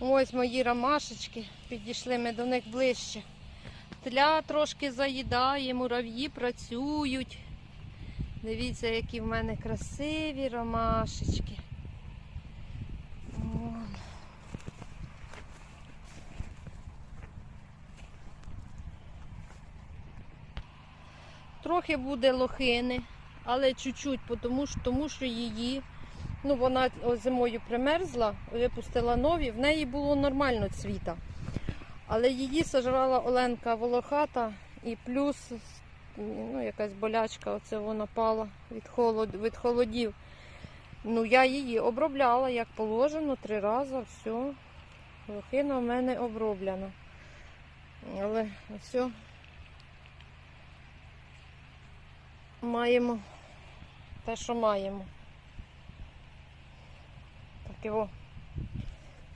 Ось мої ромашечки, підійшли ми до них ближче. Тля трошки заїдає, мурав'ї працюють. Дивіться, які в мене красиві ромашечки. Трохи буде лохини, але чуть-чуть, тому що її, ну вона зимою примерзла, випустила нові, в неї було нормально цвіта. Але її сожрала Оленка волохата і плюс ну, якась болячка, оце вона пала від, холод, від холодів. Ну, я її обробляла як положено три рази, все. Лохина в мене оброблена. Але все. Маємо те, що маємо. કેવો